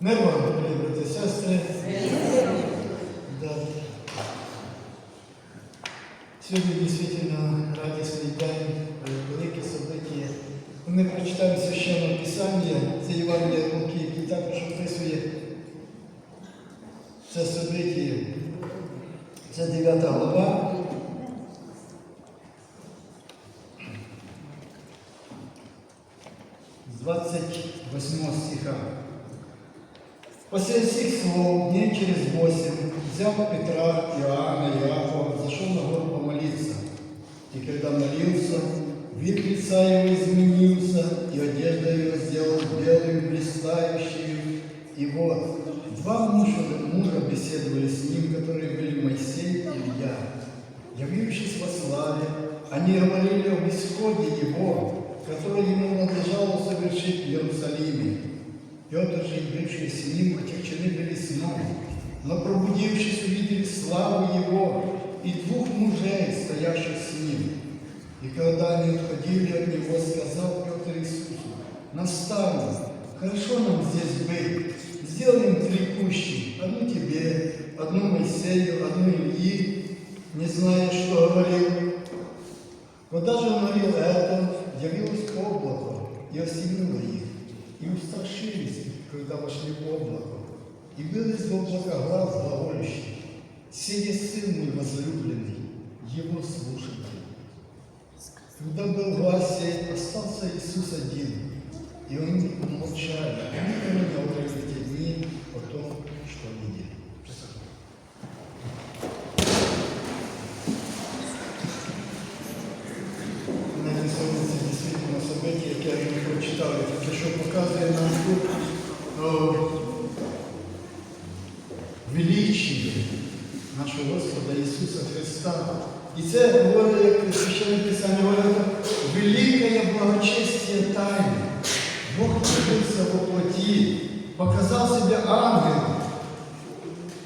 Вам, дорогі брати сестри. Да. Сьогодні дійсно радісний день, велике событие. Ми прочитаємо священне Писання, це Євангелія Луки, який також описує це событие. Це 9 глава. З 28 стиха. После сих слов, дней через восемь, взял Петра, Иоанна, Иакова, зашел на гору помолиться. И когда молился, вид лица его изменился, и одежда его сделал белую, блистающую. И вот, два мужа, мужа беседовали с ним, которые были Моисей и Илья. Явившись во славе, они говорили об исходе его, который ему надлежало совершить в Иерусалиме. Петр же и бывшие с ним отягчены были сном, но пробудившись, увидели славу его и двух мужей, стоявших с ним. И когда они отходили от него, сказал Петр Иисусу, наставник, хорошо нам здесь быть, сделаем три кущи, одну тебе, одну Моисею, одну Ильи, не зная, что говорил. Когда же говорил это, явилось облако и осенило их, и устрашились, когда вошли в облако. И был из облака глаз глаголющий, «Сей есть Сын мой возлюбленный, Его слушайте». Когда был глаз сей, остался Иисус один, и они молчали, они не говорили в те дни о що показує нам тут о, величие нашого Господа Ісуса Христа. І це говорить, як священне Писання говорить, великое благочестие тайны. Бог явился во плоти, показал себя ангелом,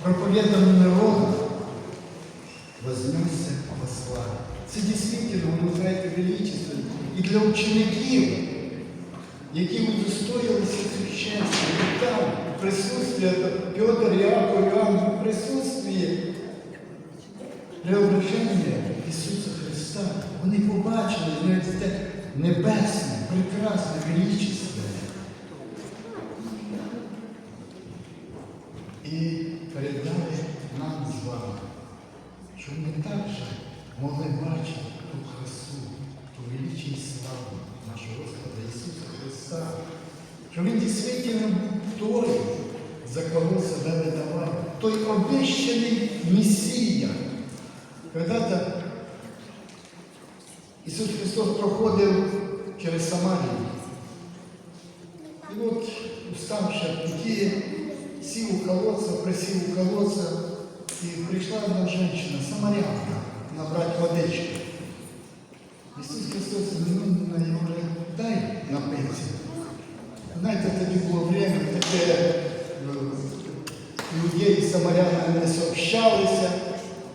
проповеданным народу, вознесся во славе. Це дійсно виникає величество і для учеників, які удостоїлися щастя. І там присутствие Петр, Яков, Іоанн, в присутствии преображення Ісуса Христа. Вони побачили те небесне, прекрасне, величество. І передали нам з вами, щоб ми також могли бачити ту красу, ту величі і славу нашого Господа Ісуса Христа, що Він дійсно був той, за кого себе видавав, той обіщений Месія. Когда-то Ісус Христос проходив через Самарію. І от, уставши от пути, сів у колодца, присів у колодца, і прийшла одна жінка, самарянка, набрати водички. Ісус Христос звернув на нього дай напитися. Знаєте, тоді було время таке, е, людей самарянами не сообщалися.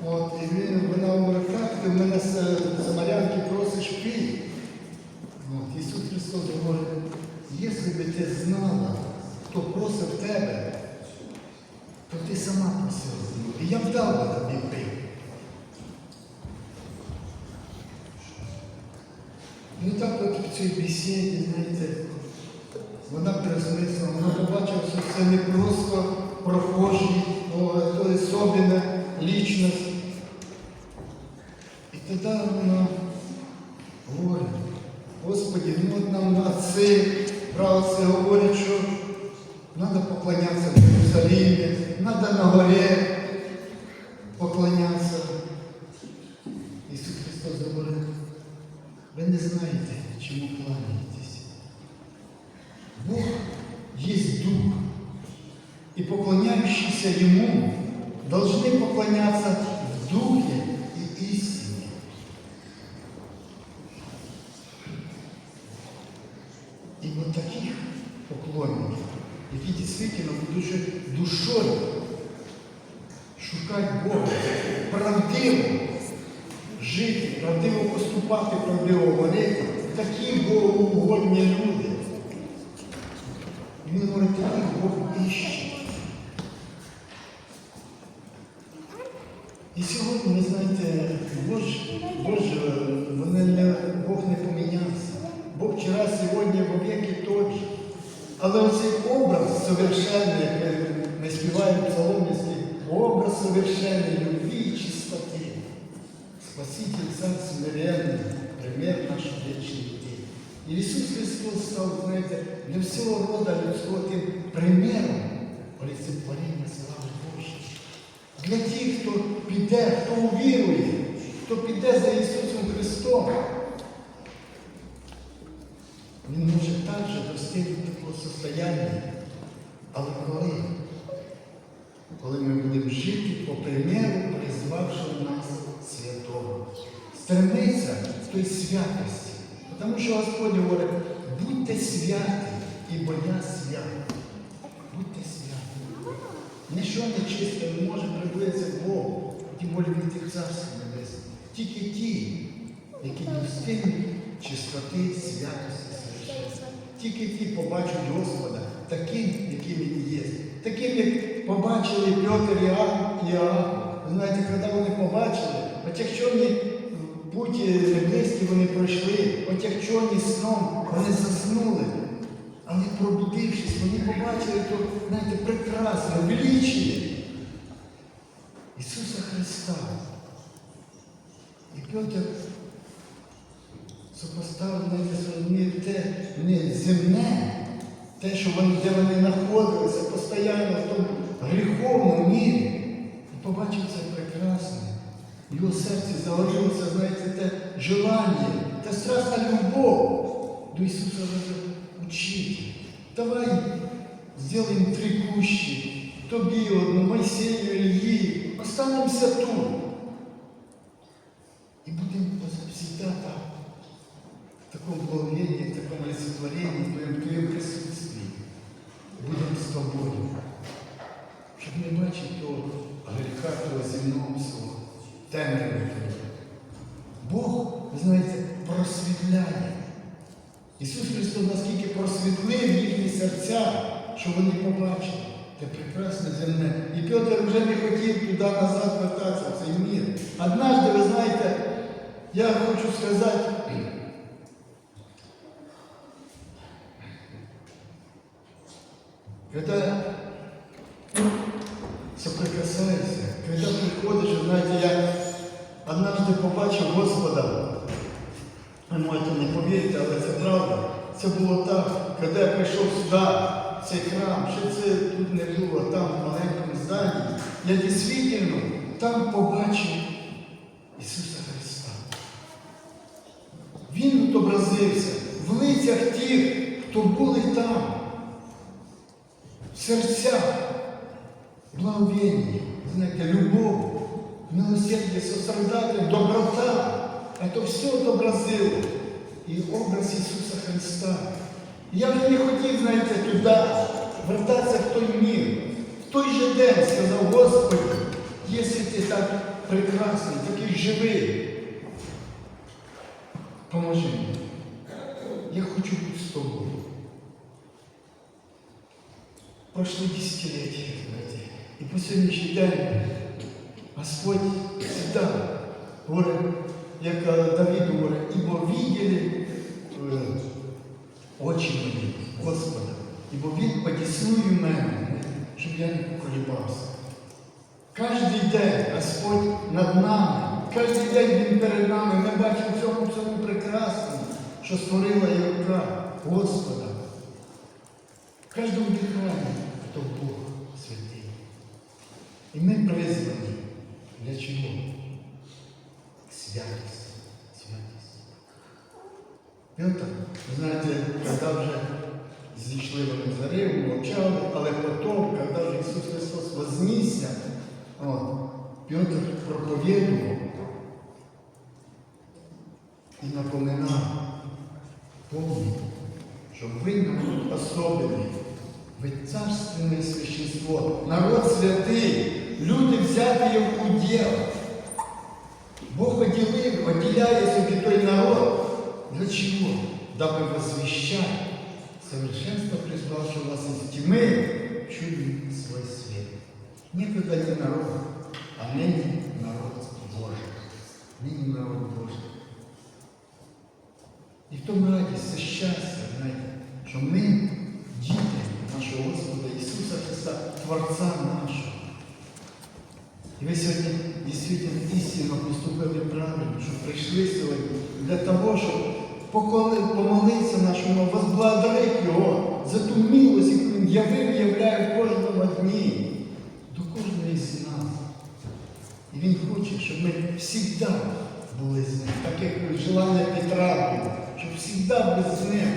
От, і вона говорить, як ти в мене з самарянки просиш пий. От, Ісус Христос говорить, якщо би ти знала, хто просив тебе, то ти сама просила. І я б дав би тобі пив. Ну так от в цій бесіді, знаєте, вона пересмислила, вона побачила, що це не просто прохожий, но це особливна лічність. І тоді вона говорить, Господи, ну от нам отці, братці говорять, що треба поклонятися в Єрусалимі, треба на горі поклонятися. Ісус Христос говорить, ви не знаєте, чому кланяєтесь. Бог есть Дух, и поклоняющиеся Ему должны поклоняться в Духе и истине. И вот таких поклонників, які дійсно будуть же душою шукати Бога, правдиво жити, правдиво поступати, правдиво говорити, такі Богу угодні люди. Він говорить, таких Бог ближче. І сьогодні, ви знаєте, Бож, Боже, вони Бог не помінявся. Бог вчора, сьогодні, вовеки той же. Але оцей образ совершенний, як ми співаємо в псаломівський, образ совершенний любві і чистоти. Спаситель Цар смиренный, пример наш вечный день. И Иисус Христос стал, знаете, для всего рода людского тем примером олицетворения слави Божої. Для тих, хто піде, хто увірує, хто піде за Ісусом Христом. Він може також достигнути такого состояння. Але коли? Коли ми будемо жити по примеру, призвавшого нас святого. Стремиться в той святості. Тому що Господь говорить, будьте святі, ібо я святий. Будьте святі. Ніщо нечисте не може приблизитися к Богу, тим більше від тих царств небесних. Тільки ті, які достигнуть чистоти, святості. Тільки ті побачать Господа таким, яким він є. Таким, як побачили Петр і Іоанн. Знаєте, коли вони побачили, от якщо вони не близькі вони пройшли, от якщо вони сном, вони заснули. Але пробудившись, вони побачили то, знаєте, прекрасне, величіє Ісуса Христа. І Петр супоставив те не земне, те, що вони, де вони знаходилися, постійно в тому гріховному мірі. І побачив це прекрасне. Його серці загорілося, знаєте, те желання, та страшна любов до Ісуса. Учитель, давай сделаем три кущи, тобі одну, Моисею, Ильи, останемося тут. В такому благовінні, в такому олицетворенні, в твоєму, в твоєму присутстві. Будемо з тобою. Щоб не бачити того гріха, того земного всього, темряви. Бог, ви знаєте, просвітляє. Ісус Христос наскільки просвітлив їхні серця, що вони побачили те прекрасне земне. І Петр вже не хотів туди назад вертатися, в цей мір. Однажды, ви знаєте, я хочу сказати, когда соприкасаешься, когда приходиш, знаєте, я однажды побачив Господа, ви можете не повірити, але це правда. Це було так, коли я прийшов сюди, цей храм, ще це тут не було, там, в маленькому зданні. Я дійсно там побачив Ісуса Христа. Він відобразився в лицях тих, хто були там, в серцях, благовіння, знаєте, любов, милосердя, сострадання, доброта. Это все отобразило. І образ Ісуса Христа. Я вже не хотів, знаєте, туди вертатися в той мір. В той же день сказав Господи, якщо ти так прекрасний, такий живий, поможи мені. Я хочу бути з тобою. Пройшло десятиліття, і по сьогоднішній день Господь завжди говорить, як Давид говорить, ібо виділи е, очі мої Господа, ібо Він потіснує мене, щоб я не поколібався. Кожен день Господь над нами, кожен день Він перед нами. Ми бачимо в цьому всьому прекрасному, що створила рука Господа. В кожному диханні то Бог святий. І ми призвані для чого? Святость. Святость. Петр, ви знаєте, коли вже зійшли вони за рибу, мовчали, але потім, коли Ісус Христос вознісся, Петр проповідував і напоминав, помніть, що ви народ особливий, ви царственне священство, народ святий, люди взяті в уділ. Бог отделил, отделяя собі той народ. Для чего? Дабы возвещать совершенство, призвавшего вас из тьмы чудный свой свет. Некогда не народ, а ныне народ Божий. Нині народ Божий. І в тому радість, це щастя, знаєте, що ми Ви сьогодні дійсно істинно поступили правильно, що прийшли сьогодні для того, щоб помолитися нашому, возблагодарити Його за ту милость, яку Він явив, являє в кожному дні, до кожної з нас. І Він хоче, щоб ми завжди були з ним, так як желання Петра було, щоб завжди були з ним.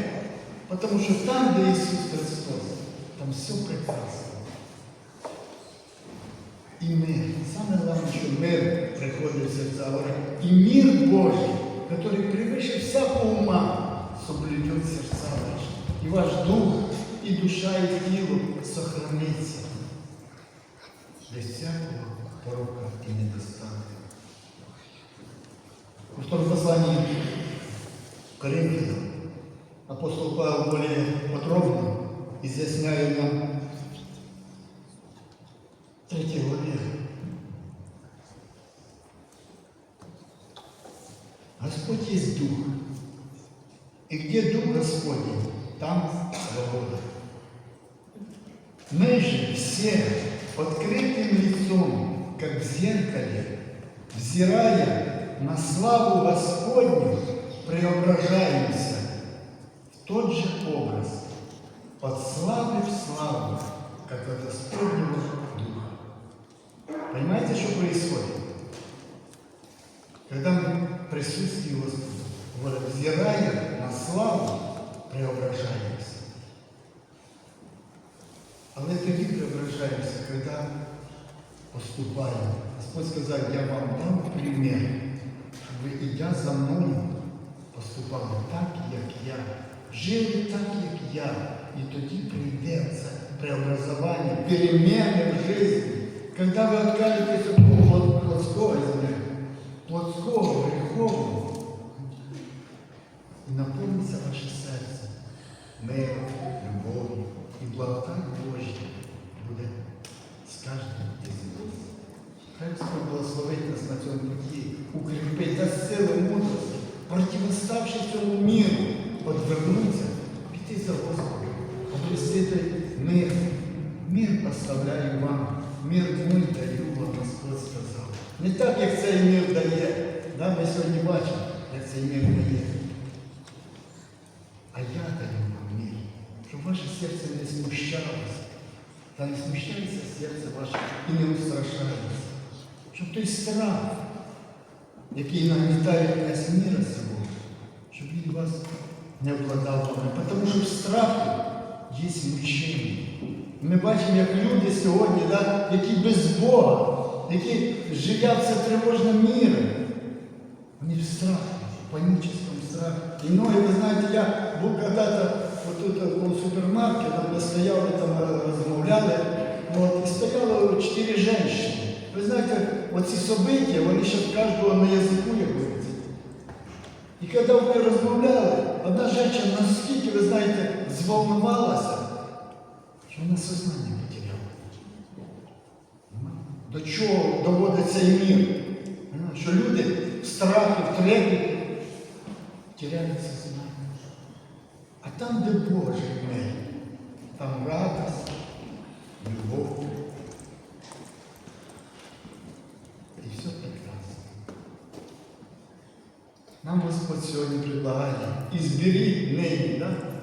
Тому що там, де Ісус Христос, там все прекрасно. І мир. Саме головне, що мир приходить в серця. говорить, І мир Божий, який превыше всякого ума, соблюдет сердца ваши. І ваш дух, і душа, і тіло сохраниться. Без всякого порока і недостатку. У втором послании к Коринфянам апостол Павел более подробно изъясняет нам третьей главе. Господь есть Дух. И где Дух Господень, там свобода. Мы же все открытым лицом, как в зеркале, взирая на славу Господню, преображаемся в тот же образ, от славы в славу, как от Господнего. Понимаете, что происходит? Когда мы в присутствии Господа, вот, взирая на славу, преображаемся. Але тоді преображаємося, коли поступаємо. Господь сказав, я вам дам примір, щоб ви, ідя за мною, поступали так, як я. Жили так, як я. І тоді прийде це преобразування, переміни в житті. Коли вы откажетесь від того плотського земля, плотського, гріхового, і наповниться ваше серце миром, любов'ю і благодать Божа буде з кожним із нас. Хай Господь благословить нас на цьому путі, укріпить, дасть сили мудрості, противоставши цьому міру, подвернуться, піти за Господом, обрестити мир. Мир поставляю вам, мир мой даю вам, Господь сказав. Не так, як цей мир дає. Да, ми сьогодні бачимо, як цей мир дає. А я даю вам мир, щоб ваше серце не смущалося. Та не смущається серце ваше і не устрашається. Щоб той страх, який нагнітає князь міра сього, щоб він вас не обладав вами. Тому що в страху є мучення. Ми бачимо, як люди сьогодні, да, які без Бога, які живуть в це тривожне міре. Они в страхе, в паническом страхе. И многие, вы знаете, я был когда-то вот тут в супермаркете, там стояли, там розмовляли, вот, и стояло четыре женщины. Ви знаєте, оці события, вони ще в кожного на язику являються. І коли вони розмовляли, одна жінка настільки, ви знаєте, зволновалася, що вона сознання потеряла. До чого доводить цей мір? Ну, Що люди в страхі, в трепеті теряють сознання. А там, де Божий мир, там радость, любов. І все прекрасно. Нам Господь сьогодні предлагає «Избери ныне», да?